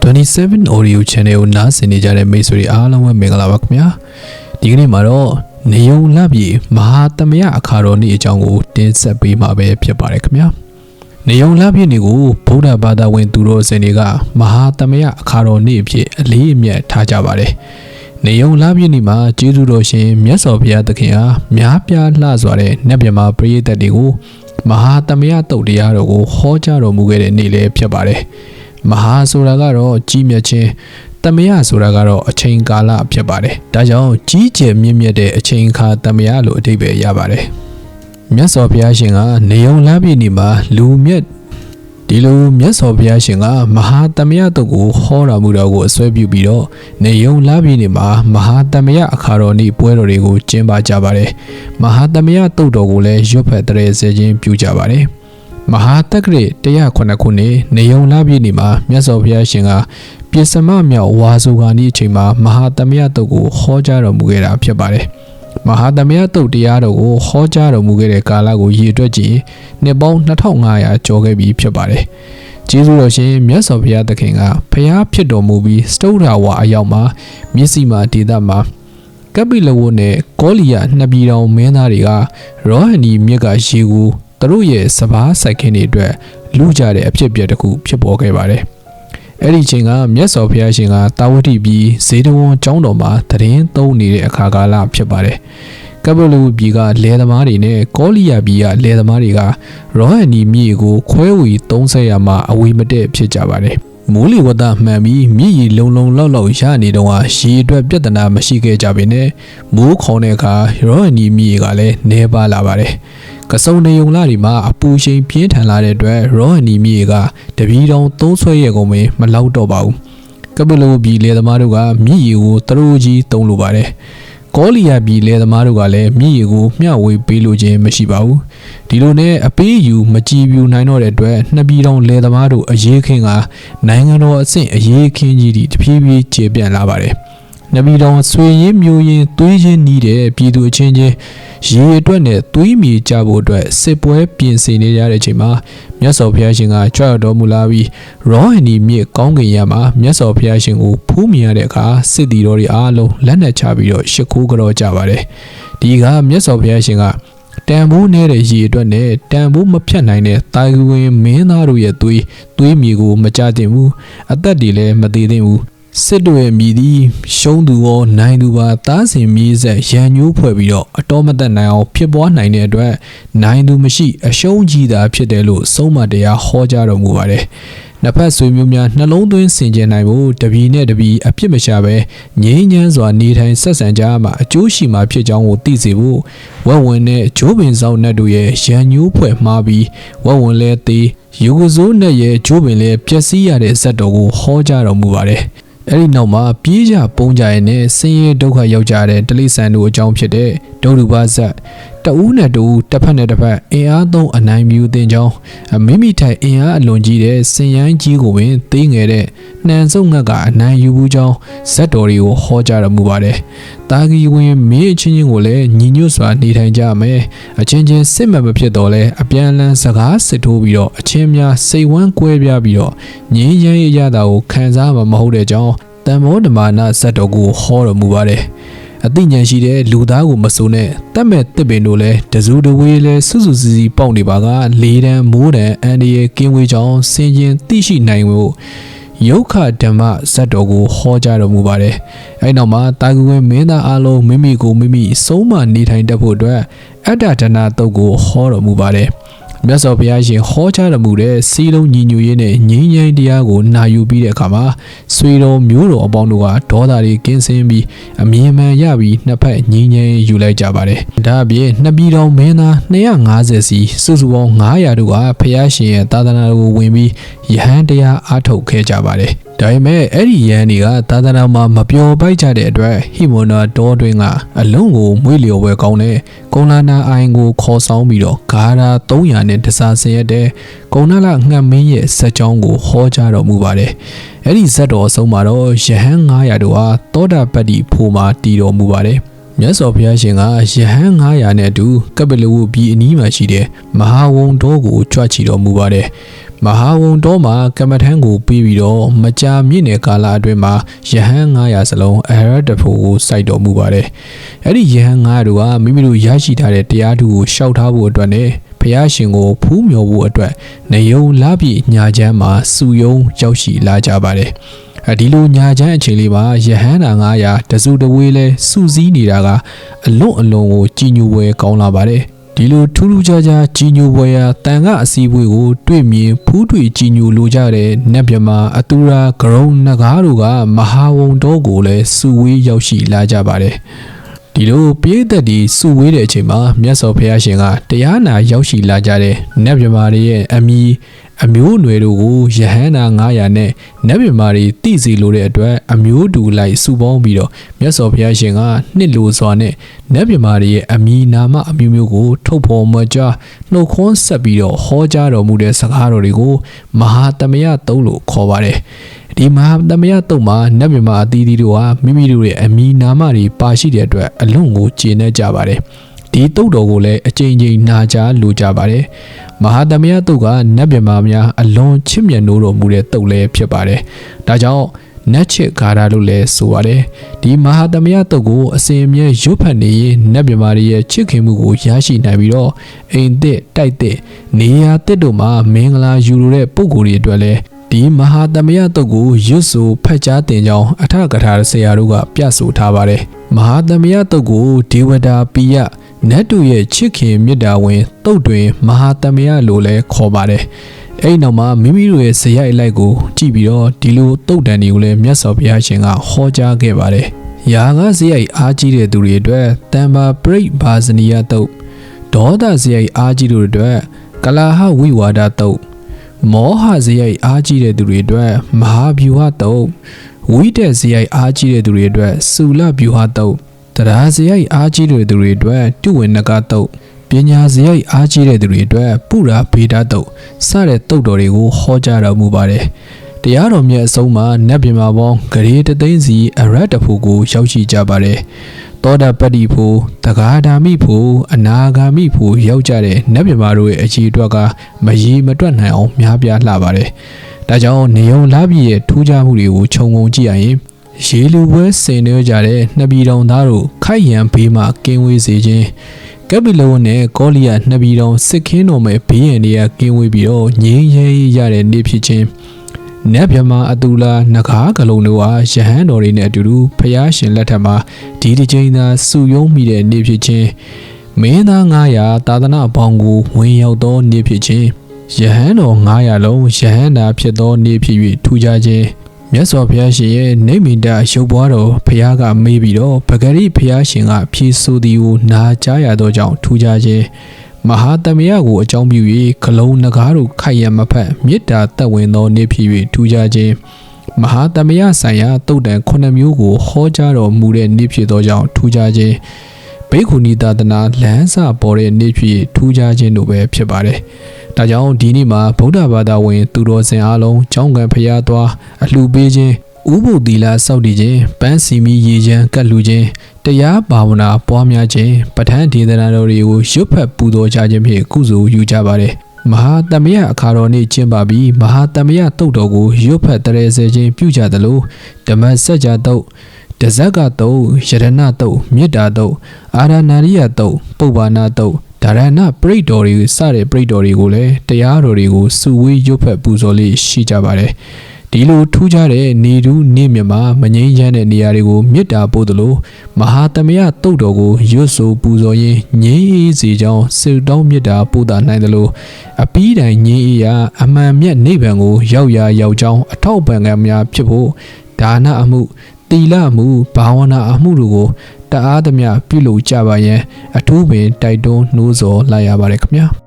27 audio channel ကိုနားဆင်နေကြတဲ့မိတ်ဆွေတွေအားလုံးပဲမင်္ဂလာပါခင်ဗျာဒီကနေ့မှာတော့နေုံလပြီမဟာသမယအခါတော်နေ့အကြောင်းကိုတင်ဆက်ပေးမှာပဲဖြစ်ပါတယ်ခင်ဗျာနေုံလပြီနေ့ကိုဗုဒ္ဓဘာသာဝင်သူတော်စင်တွေကမဟာသမယအခါတော်နေ့အဖြစ်အလေးအမြတ်ထားကြပါတယ်နေုံလပြည့်နေ့မှာကျေးဇူးတော်ရှင်မြတ်စွာဘုရားသခင်အားများပြားလှစွာတဲ့နတ်မြမာပရိသတ်တွေကိုမဟာသမယတုတ်တရားတော်ကိုဟောကြားတော်မူခဲ့တဲ့နေ့လည်းဖြစ်ပါတယ်။ မဟာဆိုတာကတော့ကြီးမြတ်ခြင်းတမယဆိုတာကတော့အချိန်ကာလဖြစ်ပါတယ်။ဒါကြောင့်ကြီးကျယ်မြင့်မြတ်တဲ့အချိန်အခါတမယလို့အဓိပ္ပာယ်ရပါတယ်။မြတ်စွာဘုရားရှင်ကနေုံလပြည့်နေ့မှာလူမြတ်ဒီလိုမြတ်စွာဘုရားရှင်ကမဟာတမယတုတ်ကိုဟောတော်မူတော်ကိုအစွဲပြုပြီးတော့နေယုံလာပြီနေမှာမဟာတမယအခါတော်နေ့ပွဲတော်တွေကိုကျင်းပကြပါတယ်မဟာတမယတုတ်တော်ကိုလည်းရွတ်ဖက်တရေစေခြင်းပြုကြပါတယ် မဟာတက္ကရာ109ခုနှစ်နေယုံလာပြီနေမှာမြတ်စွာဘုရားရှင်ကပြစ္စမမြောက်ဝါစုခာနီအချိန်မှာမဟာတမယတုတ်ကိုဟောကြားတော်မူခဲ့တာဖြစ်ပါတယ်မဟာသမယတုတ်တရားတော်ကိုဟောကြားတော်မူခဲ့တဲ့ကာလကိုရည်အတွက်ကြည့်နှစ်ပေါင်း2500ကျော်ခဲ့ပြီဖြစ်ပါတယ်။ကျေးဇူးတော်ရှင်မြတ်စွာဘုရားသခင်ကဖျားဖြစ်တော်မူပြီးစတုဒ္ဓဝါအရောက်မှာမျက်စိမှာဒေသမှာကပိလဝုနဲ့ကောလီယာနှစ်ပြည်တော်မင်းသားတွေကရောဟန်နီမြစ်ကရေကို သူတို့ရဲ့စပားစိုက်ခင်းတွေအတွက်လူကြတဲ့အဖြစ်အပျက်တစ်ခုဖြစ်ပေါ်ခဲ့ပါတယ်။အဲ့ဒီချိန်ကမြတ်စွာဘုရားရှင်ကတာဝတိပြည်ဇေဒဝန်ကျောင်းတော်မှာတရင်သုံးနေတဲ့အခါကာလဖြစ်ပါတယ်။ကပ္ပလူပြည်ကလယ်သမားတွေနဲ့ကောလီယာပြည်ကလယ်သမားတွေကရောဟန်နီမြေကိုခွဲဝေ30ရာမှာအဝေးမတည့်ဖြစ်ကြပါတယ်။ မိုးလေဝသမှန်ပြီးမြည်ရည်လုံလုံလောက်လောက်ရနေတော့ဟာရေအတွက်ပြဿနာမရှိခဲ့ကြပေနဲ့မိုးခေါင်တဲ့အခါရောဟန်နီမြေကလည်းနှဲပါလာပါတယ်။ကစုံနေုံလာဒီမှာအပူချိန်ပြင်းထန်လာတဲ့အတွက်ရောဟန်နီမြေကတပီးတောင်သုံးဆွဲရကုန်မင်းမလောက်တော့ပါဘူးကပလိုပြည်လေသမားတို့ကမြည်ရီကိုတရိုးကြီးတုံးလိုပါတယ် ကောလီယာပြည်လေသမားတို့ကလည်းမြည်ရီကိုမျှဝေပေးလိုခြင်းမရှိပါဘူးဒီလိုနဲ့အပေးယူမကြည်ပြူနိုင်တော့တဲ့အတွက်နှစ်ပြည်တောင်လေသမားတို့အရေးခင်းကနိုင်ငံတော်အဆင့်အရေးခင်းကြီးတဖြည်းဖြည်းကျေပြန့်လာပါတယ်နဗီတော်ဆွေရင်းမျိုးရင်းသွေးချင်းနီးတဲ့ပြည်သူအချင်းချင်း ရေအတွက်နဲ့သွေးမြေကြဖို့အတွက်စစ်ပွဲပြင်ဆင်နေရတဲ့အချိန်မှာမြတ်စွာဘုရားရှင်ကကြွရောက်တော်မူလာပြီးရောဟန်နီမြစ်ကောင်းကင်ရမှာမြတ်စွာဘုရားရှင်ကိုဖူးမြင်ရတဲ့အခါစစ်တီတော်တွေအားလုံးလက်နက်ချပြီးတော့ရှ िख ိုးကြောကြပါတယ်ဒီကမြတ်စွာဘုရားရှင်ကတန်ဖိုးနေတဲ့ရေအတွက်နဲ့တန်ဖိုးမဖြတ်နိုင်တဲ့တာဂဝင်မင်းသားတို့ရဲ့သွေးသွေးမြေကိုမကြတင်ဘူးအသက်တွေလည်းမသေးသင့်ဘူး စစ်တွေမြည်သည်ရှုံးသူရောနိုင်သူပါတားစင်မြေးဆက်ရန်ညိုးဖွဲ့ပြီးတော့အတော်မသက်နိုင်အောင်ဖြစ်ပွားနိုင်တဲ့အတွက်နိုင်သူမရှိ အရှုံးကြီးတာဖြစ်တယ်လို့ဆုံးမတရားဟောကြားတော်မူပါတယ်။နှစ်ဖက်ဆွေမျိုးများနှလုံးသွင်းဆင်ခြင်နိုင်ဖို့တပီနဲ့တပီအပြစ်မရှာပဲငြိမ်းချမ်းစွာနေထိုင်ဆက်ဆံကြမှာအကျိုးရှိမှာဖြစ်ကြောင်းကိုသိစေဖို့ဝက်ဝင်တဲ့ဂျိုးပင်ဆောင်နတ်တို့ရဲ့ရန်ညိုးဖွဲ့မှားပြီးဝက်ဝင်လဲသေးယူကစိုးနဲ့ရဲ့ဂျိုးပင်လဲပျက်စီးရတဲ့ဇက်တော်ကိုဟောကြားတော်မူပါတယ်။ အဲ့ဒီနောက်မှာပြေးကြပုံးကြရနဲ့ဆင်းရဲဒုက္ခရောက်ကြတဲ့တလိဆန်တို့အကြောင်းဖြစ်တဲ့ဒုရူပဇတ် တဦးနဲ့တူတစ်ဖက်နဲ့တစ်ဖက်အင်အားသုံးအနိုင်မြူတင်ကြောင်းမိမိထိုင်အင်အားအလွန်ကြီးတဲ့စင်ရန်ကြီးကိုပင်သေးငယ်တဲ့နှံစုံငတ်ကအနိုင်ယူဘူးကြောင်းဇက်တော်တွေကိုဟောကြားတော်မူပါတယ်။တာဂီဝင်မင်းအချင်းချင်းကိုလည်းညီညွတ်စွာနေထိုင်ကြမယ်။အချင်းချင်းစစ်မှတ်မဖြစ်တော့လဲအပြန်အလှန်စကားစစ်ထိုးပြီးတော့အချင်းများစိတ်ဝမ်းကွဲပြားပြီးတော့ငြင်းရမ်းရရတာကိုခံစားမှာမဟုတ်တဲ့ကြောင်းတန်မောဓမာနဇက်တော်ကိုဟောတော်မူပါတယ်။ အသိဉာဏ်ရှိတဲ့လူသားကိုမစိုးနဲ့တတ်မဲ့တစ်ပင်တို့လည်းတစုတဝေးလဲစွစုစည်းစည်းပေါက်နေပါကလေးတန်းမိုးတန်းအန်ဒီရဲ့ကင်းဝေးကြောင်းဆင်ကျင်သိရှိနိုင်ဖို့ယုတ်ခဓမ္မဇတ်တော်ကိုဟောကြားတော်မူပါတယ်။အဲဒီနောက်မှာတာဂူဝင်မင်းသားအလုံးမိမိကိုမိမိဆုံးမနေထိုင်တတ်ဖို့အတွက်အတ္တဒနာတုတ်ကိုဟောတော်မူပါတယ်။ မြတ်စွာဘုရားရှင်ဟောကြားတော်မူတဲ့စီလုံးညီညွတ်ရေးနဲ့ငြိမ်းချမ်းတရားကိုနာယူပြီးတဲ့အခါမှာဆွေတော်မျိုးတော်အပေါင်းတို့ကဒေါသတွေကင်းစင်းပြီးအမြင်မှန်ရပြီးနှစ်ဖက်ငြိမ်းချမ်းယူလိုက်ကြပါတယ်။ဒါအပြင်နှစ်ပြည်တော်မင်းသား250စီစုစုပေါင်း900တို့ကဘုရားရှင်ရဲ့သာသနာတော်ကိုဝင်ပြီးယဟန်တရားအားထုတ်ခဲ့ကြပါတယ်။ ဒါပေမဲ့အဲ့ဒီရန်တွေကသာသနာမှာမပျော်ပိုက်ကြတဲ့အတွက်ဟိမွန်နာတောတွင်ကအလုံးကိုမွေးလျော်ပွဲကောင်းတဲ့ကုံလာနာအိုင်ကိုခေါ်ဆောင်ပြီးတော့ဂါရာ300နဲ့တစားဆင်ရတဲ့ကုံနာလငှက်မင်းရဲ့ဇက်ကြောင်းကိုဟောကြားတော်မူပါတယ်။အဲ့ဒီဇက်တော်အဆုံးမှာတော့ယဟန်900တို့ဟာတောတာပတ္တိဖိုမှာတည်တော်မူပါတယ်။မြတ်စွာဘုရားရှင်ကယဟန်900နဲ့အတူကပလဝုပြည်အနီးမှာရှိတဲ့မဟာဝုံတော်ကိုကြွချီတော်မူပါတယ်။ မမဟာဝုံတော်မှာကမ္မထမ်းကိုပြီးပြီးတော့မကြာမြင့်တဲ့ကာလအတွင်းမှာယဟန်900စလုံးအရတဖို့ကိုစိုက်တော်မူပါတယ်။အဲ့ဒီယဟန်900တို့ကမိမိတို့ရရှိထားတဲ့တရားထုကိုရှောက်ထားဖို့အတွက်နဲ့ဖះရှင်ကိုဖူးမြော်ဖို့အတွက်နေယုံလာပြည့်ညာချမ်းမှာစုယုံရောက်ရှိလာကြပါတယ်။အဲဒီလိုညာချမ်းအချိန်လေးမှာယဟန်နာ900တစုတဝေးလဲစုစည်းနေတာကအလွန်အလွန်ကိုကြည်ညိုပွဲကောင်းလာပါတယ်။ ဒီလိုထူးထူးခြားခြားကြီးညိုပွဲရာတန်ကအစည်းအဝေးကို တွေ့မြင်ဖူးတွေ့ကြီးညိုလိုကြတဲ့နတ်မြမာအတူရာဂရုံနဂါးတို့ကမဟာဝုံတော်ကိုလည်းစုဝေးရောက်ရှိလာကြပါတယ်ဒီလိုပိဋကတ်ဒီစုဝေးတဲ့အချိန်မှာမြတ်စွာဘုရားရှင်ကတရားနာရောက်ရှိလာကြတဲ့နတ်မြမာတွေရဲ့အမိ အမျိုးအနွယ်တို့ကိုယဟန္တာ900နဲ့နတ်မြမာတွေတည်စီလိုတဲ့အတွက်အမျိုးတူလိုက်စုပေါင်းပြီးတော့မြတ်စွာဘုရားရှင်ကနှစ်လိုစွာနဲ့နတ်မြမာတွေရဲ့အမိနာမအမျိုးမျိုးကို ထုတ်ဖော်မကြားနှုတ်ခွန်းဆက်ပြီးတော့ဟောကြားတော်မူတဲ့စကားတော်တွေကိုမဟာတမယသုံးလို့ခေါ်ပါတယ်ဒီမဟာသမယတုံမှာနတ်မြမအသီးသီးတို့ဟာမိမိတို့ရဲ့အမီနာမတွေပါရှိတဲ့အတွက်အလွန်ကိုကျေနပ်ကြပါတယ် ဒီတုတ်တော်ကိုလည်းအကြိမ်ကြိမ်နာကြားလိုကြပါတယ်မဟာသမယတုတ်ကနတ်မြမများအလွန်ချစ်မြတ်နိုးတော်မူတဲ့တုတ်လည်းဖြစ်ပါတယ်ဒါကြောင့်နတ်ချစ်ဂါရလို့လည်းဆိုပါတယ်ဒီမဟာသမယတုတ်ကိုအစဉ်အမြဲရွတ်ဖတ်နေရင်နတ်မြမာတွေရဲ့ချစ်ခင်မှုကိုရရှိနိုင်ပြီးတော့အိမ်သစ်တိုက်သစ်နေရာသစ်တို့မှာမင်္ဂလာယူလိုတဲ့ပုံကိုယ်တွေအတွက်လည်းဒီမဟာသမယတုတ်ကိုရွတ်ဆိုဖတ်ကြားတင်ကြောင်းအထကထာဆရာတို့ကပြဆိုထားပါတယ်မဟာသမယတုတ်ကိုဒေဝတာပိယ နတ်တို့ရဲ့ချစ်ခင်မေတ္တာဝင်တုတ်တွင်မဟာသမယလို့လည်းခေါ်ပါတယ်အဲ့နောက်မှာမိမိတို့ရဲ့ဇယိုက်လိုက်ကိုကြည့်ပြီးတော့ဒီလိုတုတ်တန်တွေကိုလည်းမြတ်စွာဘုရားရှင်ကဟောကြားခဲ့ပါတယ်ယာကဇယိုက်အားကြီးတဲ့သူတွေအတွက်တမ္ပါပရိဘာဇနီယတုတ်ဒေါသဇယိုက်အားကြီးတို့အတွက်ကလာဟဝိဝါဒတုတ်မောဟဇယိုက်အားကြီးတဲ့သူတွေအတွက်မဟာဗျူဟာတုတ်ဝိတက်ဇယိုက်အားကြီးတဲ့သူတွေအတွက်စူလဗျူဟာတုတ် တရားဇယိုက်အားကြီးတဲ့သူတွေအတွက်တုဝင်နကတုတ်ပညာဇယိုက်အားကြီးတဲ့သူတွေအတွက်ပုရာဗေဒတုတ်စတဲ့တုတ်တော်တွေကိုဟောကြားတော်မူပါတယ်တရားတော်မြတ်အဆုံးမှာနတ်ပြည်မှာပေါင်းဂရေတသိန်းစီအရတ်တဖို့ကိုရောက်ရှိကြပါတယ်သောတာပတ္တိဖို့တဂါဒာမိဖို့အနာဂါမိဖို့ရောက်ကြတဲ့နတ်မြမာတို့ရဲ့အခြေအတွက်ကမရီမတွက်နိုင်အောင်များပြားလှပါတယ်။ဒါကြောင့်နေုံလာပြည်ရဲ့ထူးခြားမှုတွေကိုခြုံငုံကြည့်ရရင် ရေလူပွဲဆင်နွှဲကြတဲ့နှစ်ပြည်တော်သားတို့ခိုက်ရန်ဘေးမှကင်းဝေးစေခြင်းကပီလိုနဲ့ကောလီယာနှစ်ပြည်တော်စစ်ခင်းတော်မဲ့ဘေးရန်တွေကကင်းဝေးပြီးတော့ငြိမ်းရဲရတဲ့နေ့ဖြစ်ခြင်းနတ်မြမအတူလာနဂါးကလုံးတို့ဟာယဟန်တော်တွေနဲ့အတူတူဖျားရှင်လက်ထက်မှာဒီတစ်ချိန်သာစုယုံမိတဲ့နေ့ဖြစ်ခြင်းမင်းသား900သာသနာပေါင်းကိုဝင်ရောက်သောနေ့ဖြစ်ခြင်းယဟန်တော်900လုံးယဟန်နာဖြစ်သောနေ့ဖြစ်၍ထူကြခြင်း မြတ်စွာဘုရားရှင်ရဲ့နေမိတရုပ်ပွားတော်ဘုရားကမေးပြီးတော့ပဂရိဘုရားရှင်ကဖြေဆိုသည်ကိုနာကြားရသောကြောင့်ထူကြခြင်းမဟာတမယကိုအကြောင်းပြု၍ခလုံးနဂါးတို့ခိုက်ရမဖက်မေတ္တာတက်ဝင်သောနေ့ဖြစ်၍ထူကြခြင်းမဟာတမယဆိုင်ရာတုတ်တန်ခုနှစ်မျိုးကိုဟောကြားတော်မူတဲ့နေ့ဖြစ်သောကြောင့်ထူကြခြင်းဘိက္ခုနီသာသနာလမ်းစာပေါ်တဲ့နေ့ဖြစ်ထူးခြားခြင်းတို့ပဲဖြစ်ပါတယ်။ ဒါကြောင့်ဒီနေ့မှာဗုဒ္ဓဘာသာဝင် သူတော်စင်အားလုံးကျောင်းကံဖျားသွားအလှပေးခြင်းဥပုသီလစောက်တည်ခြင်းပန်းစီမီရေချမ်းကတ်လူခြင်းတရားဘာဝနာပွားများခြင်းပဋ္ဌာန်းဒေသနာတော်တွေကိုရွတ်ဖတ်ပူဇော်ကြခြင်းဖြင့်ကုသိုလ်ယူကြပါတယ်မဟာတမယအခါတော်နေ့ကျင်းပပြီးမဟာတမယတုတ်တော်ကိုရွတ်ဖတ်တရေစေခြင်းပြုကြသလိုဓမ္မစကြာတုတ်တဇက်ကတုတ်ယရဏတုတ်မေတ္တာတုတ်အာရဏရိယတုတ်ပုပ္ပနာတုတ် ဒါရဏပရိတော်တွေစတဲ့ပရိတော်တွေကိုလည်းတရားတော်တွေကိုစုဝေးရွတ်ဖတ်ပူဇော်လေးရှိကြပါတယ်ဒီလိုထူးခြားတဲ့နေတူးနေမြမှာမငိမ့်ချမ်းတဲ့နေရာတွေကိုမေတ္တာပို့သလိုမဟာတမယတုတ်တော်ကိုရွတ်ဆိုပူဇော်ရင်းငြိမ်းအေးစေကြောင်းစေတောင်းမေတ္တာပို့တာနိုင်သလိုအပီးတိုင်ငြိမ်းအေးရာအမှန်မြတ်နိဗ္ဗာန်ကိုရောက်ရာရောက်ကြောင်းအထောက်ပံ့ကံများဖြစ်ဖို့ဒါနအမှုတီလမှုဘာဝနာအမှုတို့ကို တအားသမျှပြုလုပ်ကြပါရန်အထူးပင်တိုက်တွန်းနှိုးဆော်လိုက်ရပါတယ်ခင်ဗျာ